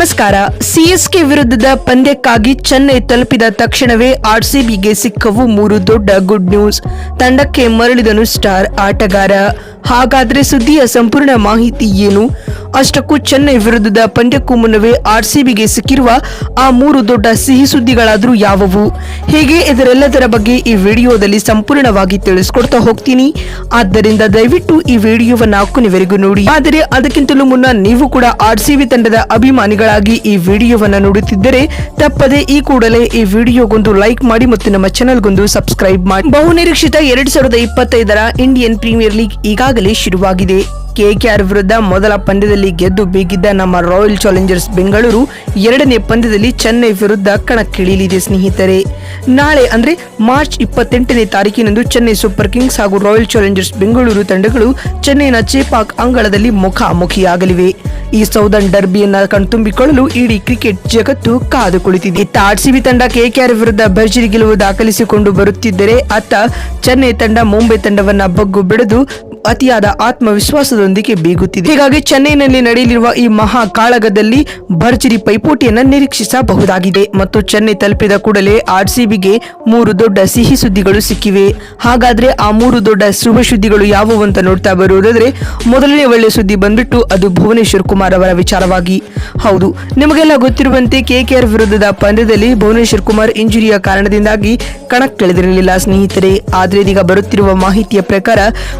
ನಮಸ್ಕಾರ. ಸಿಎಸ್ಕೆ ವಿರುದ್ಧದ ಪಂದ್ಯಕ್ಕಾಗಿ ಚೆನ್ನೈ ತಲುಪಿದ ತಕ್ಷಣವೇ ಆರ್ಸಿಬಿಗೆ ಸಿಕ್ಕವು ಮೂರು ದೊಡ್ಡ ಗುಡ್ ನ್ಯೂಸ್. ತಂಡಕ್ಕೆ ಮರಳಿದನು ಸ್ಟಾರ್ ಆಟಗಾರ. ಹಾಗಾದ್ರೆ ಸುದ್ದಿಯ ಸಂಪೂರ್ಣ ಮಾಹಿತಿ ಏನು? ಅಷ್ಟಕ್ಕೂ ಚೆನ್ನೈ ವಿರುದ್ಧದ ಪಂದ್ಯಕ್ಕೂ ಮುನ್ನವೇ ಆರ್ಸಿಬಿಗೆ ಸಿಕ್ಕಿರುವ ಆ ಮೂರು ದೊಡ್ಡ ಸಿಹಿ ಸುದ್ದಿಗಳಾದರೂ ಯಾವುವು? ಹೇಗೆ? ಇದರೆಲ್ಲದರ ಬಗ್ಗೆ ಈ ವಿಡಿಯೋದಲ್ಲಿ ಸಂಪೂರ್ಣವಾಗಿ ತಿಳಿಸ್ಕೊಡ್ತಾ ಹೋಗ್ತೀನಿ. ಆದ್ದರಿಂದ ದಯವಿಟ್ಟು ಈ ವಿಡಿಯೋವನ್ನು ಕೊನೆವರೆಗೂ ನೋಡಿ. ಆದರೆ ಅದಕ್ಕಿಂತಲೂ ಮುನ್ನ ನೀವು ಕೂಡ ಆರ್ಸಿಬಿ ತಂಡದ ಅಭಿಮಾನಿಗಳಾಗಿ ಈ ವಿಡಿಯೋವನ್ನು ನೋಡುತ್ತಿದ್ದರೆ ತಪ್ಪದೆ ಈ ಕೂಡಲೇ ಈ ವಿಡಿಯೋಗೊಂದು ಲೈಕ್ ಮಾಡಿ ಮತ್ತು ನಮ್ಮ ಚಾನೆಲ್ಗೊಂದು ಸಬ್ಸ್ಕ್ರೈಬ್ ಮಾಡಿ. ಬಹುನಿರೀಕ್ಷಿತ ಎರಡ್ ಸಾವಿರದ ಇಪ್ಪತ್ತೈದರ ಇಂಡಿಯನ್ ಪ್ರೀಮಿಯರ್ ಲೀಗ್ ಈಗಾಗಲೇ ಶುರುವಾಗಿದೆ. ಕೆಕೆಆರ್ ವಿರುದ್ಧ ಮೊದಲ ಪಂದ್ಯದಲ್ಲಿ ಗೆದ್ದು ಬೀಗಿದ್ದ ನಮ್ಮ ರಾಯಲ್ ಚಾಲೆಂಜರ್ಸ್ ಬೆಂಗಳೂರು ಎರಡನೇ ಪಂದ್ಯದಲ್ಲಿ ಚೆನ್ನೈ ವಿರುದ್ಧ ಕಣಕ್ಕಿಳಿಯಲಿದೆ ಸ್ನೇಹಿತರೆ. ನಾಳೆ ಅಂದ್ರೆ ಮಾರ್ಚ್ ಇಪ್ಪತ್ತೆಂಟನೇ ತಾರೀಕಿನಂದು ಚೆನ್ನೈ ಸೂಪರ್ ಕಿಂಗ್ಸ್ ಹಾಗೂ ರಾಯಲ್ ಚಾಲೆಂಜರ್ಸ್ ಬೆಂಗಳೂರು ತಂಡಗಳು ಚೆನ್ನೈನ ಚೇಪಾಕ್ ಅಂಗಳದಲ್ಲಿ ಮುಖಾಮುಖಿಯಾಗಲಿವೆ. ಈ ಸೌದನ್ ಡರ್ಬಿಯನ್ನ ಕಣ್ತುಂಬಿಕೊಳ್ಳಲು ಇಡೀ ಕ್ರಿಕೆಟ್ ಜಗತ್ತು ಕಾದು ಕುಳಿತಿದೆ ಇತ್ತ ಆರ್ಸಿಬಿ ತಂಡ ಕೆಕೆಆರ್ ವಿರುದ್ಧ ಭರ್ಜರಿ ಗೆಲುವು ದಾಖಲಿಸಿಕೊಂಡು ಬರುತ್ತಿದ್ದರೆ, ಅತ್ತ ಚೆನ್ನೈ ತಂಡ ಮುಂಬೈ ತಂಡವನ್ನ ಬಗ್ಗು ಬಿಡದು ಅತಿಯಾದ ಆತ್ಮವಿಶ್ವಾಸದೊಂದಿಗೆ ಬೀಗುತ್ತಿದೆ. ಹೀಗಾಗಿ ಚೆನ್ನೈನಲ್ಲಿ ನಡೆಯಲಿರುವ ಈ ಮಹಾ ಕಾಳಗದಲ್ಲಿ ಭರ್ಜರಿ ಪೈಪೋಟಿಯನ್ನು ನಿರೀಕ್ಷಿಸಬಹುದಾಗಿದೆ ಮತ್ತು ಚೆನ್ನೈ ತಲುಪಿದ ಕೂಡಲೇ ಆರ್ಸಿಬಿಗೆ ಮೂರು ದೊಡ್ಡ ಸಿಹಿ ಸುದ್ದಿಗಳು ಸಿಕ್ಕಿವೆ. ಹಾಗಾದ್ರೆ ಆ ಮೂರು ದೊಡ್ಡ ಶುಭ ಸುದ್ದಿಗಳು ಯಾವುವು ಅಂತ ನೋಡ್ತಾ ಬರುವುದಾದ್ರೆ, ಮೊದಲನೇ ಒಳ್ಳೆ ಸುದ್ದಿ ಬಂದ್ಬಿಟ್ಟು ಅದು ಭುವನೇಶ್ವರ್ ಕುಮಾರ್ ಅವರ ವಿಚಾರವಾಗಿ. ಹೌದು, ನಿಮಗೆಲ್ಲ ಗೊತ್ತಿರುವಂತೆ ಕೆಕೆಆರ್ ವಿರುದ್ಧದ ಪಂದ್ಯದಲ್ಲಿ ಭುವನೇಶ್ವರ್ ಕುಮಾರ್ ಇಂಜುರಿಯ ಕಾರಣದಿಂದಾಗಿ ಕಣಕ್ಕಿಳಿದಿರಲಿಲ್ಲ ಸ್ನೇಹಿತರೆ. ಆದ್ರೆ ಇದೀಗ ಬರುತ್ತಿರುವ ಮಾಹಿತಿಯ ಪ್ರಕಾರ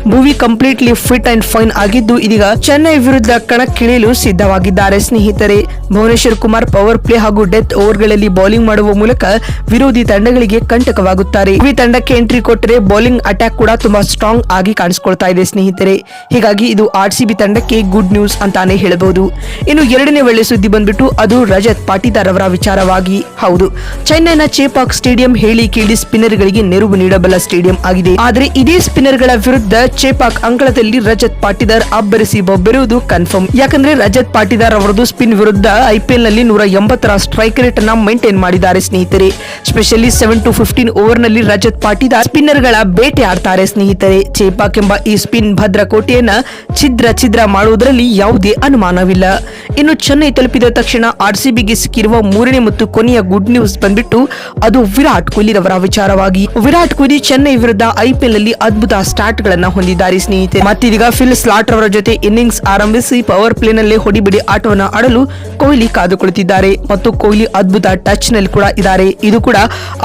Bhuvi completely fit and fine ಆಗಿದ್ದು, ಇದೀಗ ಚೆನ್ನೈ ವಿರುದ್ಧ ಕಣಕ್ಕಿಳಿಯಲು ಸಿದ್ಧವಾಗಿದ್ದಾರೆ. ಸ್ನೇಹಿತರೆ, ಭುವನೇಶ್ವರ್ ಕುಮಾರ್ ಪವರ್ ಪ್ಲೇ ಹಾಗೂ ಡೆತ್ ಓವರ್ಗಳಲ್ಲಿ ಬೌಲಿಂಗ್ ಮಾಡುವ ಮೂಲಕ ವಿರೋಧಿ ತಂಡಗಳಿಗೆ ಕಂಟಕವಾಗುತ್ತಾರೆ. ಈ ತಂಡಕ್ಕೆ ಎಂಟ್ರಿ ಕೊಟ್ಟರೆ ಬೌಲಿಂಗ್ ಅಟ್ಯಾಕ್ ಕೂಡ ತುಂಬಾ ಸ್ಟ್ರಾಂಗ್ ಆಗಿ ಕಾಣಿಸಿಕೊಳ್ತಾ ಇದೆ ಸ್ನೇಹಿತರೆ. ಹೀಗಾಗಿ ಇದು ಆರ್ ಸಿ ತಂಡಕ್ಕೆ ಗುಡ್ ನ್ಯೂಸ್ ಅಂತಾನೆ ಹೇಳಬಹುದು ಇನ್ನು ಎರಡನೇ ವೇಳೆ ಸುದ್ದಿ ಬಂದ್ಬಿಟ್ಟು, ಅದು ರಜತ್ ಪಾಟೀದಾರ್ ಅವರ ವಿಚಾರವಾಗಿ. ಹೌದು, ಚೆನ್ನೈನ ಚೇಪಾಕ್ ಸ್ಟೇಡಿಯಂ ಹೇಳಿ ಕೇಳಿ ಸ್ಪಿನ್ನರ್ಗಳಿಗೆ ನೆರವು ನೀಡಬಲ್ಲ ಸ್ಟೇಡಿಯಂ ಆಗಿದೆ. ಆದರೆ ಇದೇ ಸ್ಪಿನ್ನರ್ಗಳ ವಿರುದ್ಧ ಚೇಪಾಕ್ ಅಂಗಳದಲ್ಲಿ ರಜತ್ ಪಾಟಿದಾರ್ ಅಬ್ಬರಿಸಿ ಬೊಬ್ಬೆರುವುದು ಕನ್ಫರ್ಮ್. ಯಾಕಂದ್ರೆ ರಜತ್ ಪಾಟಿದಾರ್ ಅವರದು ಸ್ಪಿನ್ ವಿರುದ್ಧ ಐಪಿಎಲ್ನಲ್ಲಿ ನೂರ ಎಂಬತ್ತರ ಸ್ಟ್ರೈಕ್ ರೇಟ್ ಅನ್ನ ಮೇಂಟೈನ್ ಮಾಡಿದ್ದಾರೆ ಸ್ನೇಹಿತರೆ. ಸ್ಪೆಷಲಿ ಸೆವೆನ್ ಟು ಫಿಫ್ಟೀನ್ ಓವರ್ನಲ್ಲಿ ರಜತ್ ಪಾಟಿದಾರ್ ಸ್ಪಿನ್ನರ್ಗಳ ಬೇಟೆ ಆಡ್ತಾರೆ ಸ್ನೇಹಿತರೆ. ಚೇಪಾಕ್ ಎಂಬ ಈ ಸ್ಪಿನ್ ಭದ್ರಕೋಟೆಯನ್ನ ಛಿದ್ರ ಛಿದ್ರ ಮಾಡುವುದರಲ್ಲಿ ಯಾವುದೇ ಅನುಮಾನವಿಲ್ಲ. ಇನ್ನು ಚೆನ್ನೈ ತಲುಪಿದ ತಕ್ಷಣ ಆರ್ಸಿಬಿಗೆ ಸಿಕ್ಕಿರುವ ಮೂರನೇ ಮತ್ತು ಕೊನೆಯ ಗುಡ್ ನ್ಯೂಸ್ ಬಂದ್ಬಿಟ್ಟು ಅದು ವಿರಾಟ್ ಕೊಹ್ಲಿ ರವರ ವಿಚಾರವಾಗಿ. ವಿರಾಟ್ ಕೊಹ್ಲಿ ಚೆನ್ನೈ ವಿರುದ್ಧ ಐಪಿಎಲ್ನಲ್ಲಿ ಅದ್ಭುತ ಸ್ಟಾರ್ಟ್ ಗಳನ್ನ ಹೊಂದಿದ್ದಾರೆ ಸ್ನೇಹಿತರೆ. ಮತ್ತೀಗ ಫಿಲ್ ಸ್ಲಾಟ್ ರವರ ಜೊತೆ ಇನ್ನಿಂಗ್ಸ್ ಆರಂಭಿಸಿ ಪವರ್ ಪ್ಲೇ ನಲ್ಲಿ ಹೊಡಿಬಿಡಿ ಆಟವನ್ನು ಆಡಲು ಕೊಹ್ಲಿ ಕಾದುಕೊಳ್ಳುತ್ತಿದ್ದಾರೆ ಮತ್ತು ಕೊಹ್ಲಿ ಅದ್ಭುತ ಟಚ್ನಲ್ಲಿ ಕೂಡ ಇದ್ದಾರೆ. ಇದು ಕೂಡ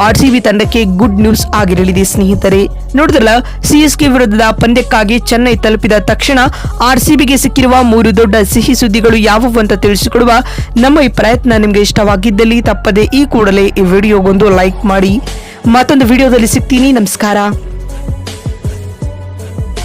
ಆರ್ಸಿಬಿ ತಂಡಕ್ಕೆ ಗುಡ್ ನ್ಯೂಸ್ ಆಗಿರಲಿದೆ ಸ್ನೇಹಿತರೆ. ನೋಡಿದ್ರಲ್ಲ ಸಿಎಸ್ಕೆ ವಿರುದ್ಧದ ಪಂದ್ಯಕ್ಕಾಗಿ ಚೆನ್ನೈ ತಲುಪಿದ ತಕ್ಷಣ ಆರ್ಸಿಬಿಗೆ ಸಿಕ್ಕಿರುವ ಮೂರು ದೊಡ್ಡ ಸಿಹಿ ಸುದ್ದಿಗಳು ಯಾವುವು ಅಂತ ತಿಳಿಸಿಕೊಡುವ ನಮ್ಮ ಈ ಪ್ರಯತ್ನ ನಿಮಗೆ ಇಷ್ಟವಾಗಿದ್ದಲ್ಲಿ ತಪ್ಪದೆ ಈ ಕೂಡಲೇ ಈ ವಿಡಿಯೋಗೊಂದು ಲೈಕ್ ಮಾಡಿ ಮತ್ತೊಂದು ವಿಡಿಯೋದಲ್ಲಿ ಸಿಗ್ತೀನಿ. ನಮಸ್ಕಾರ.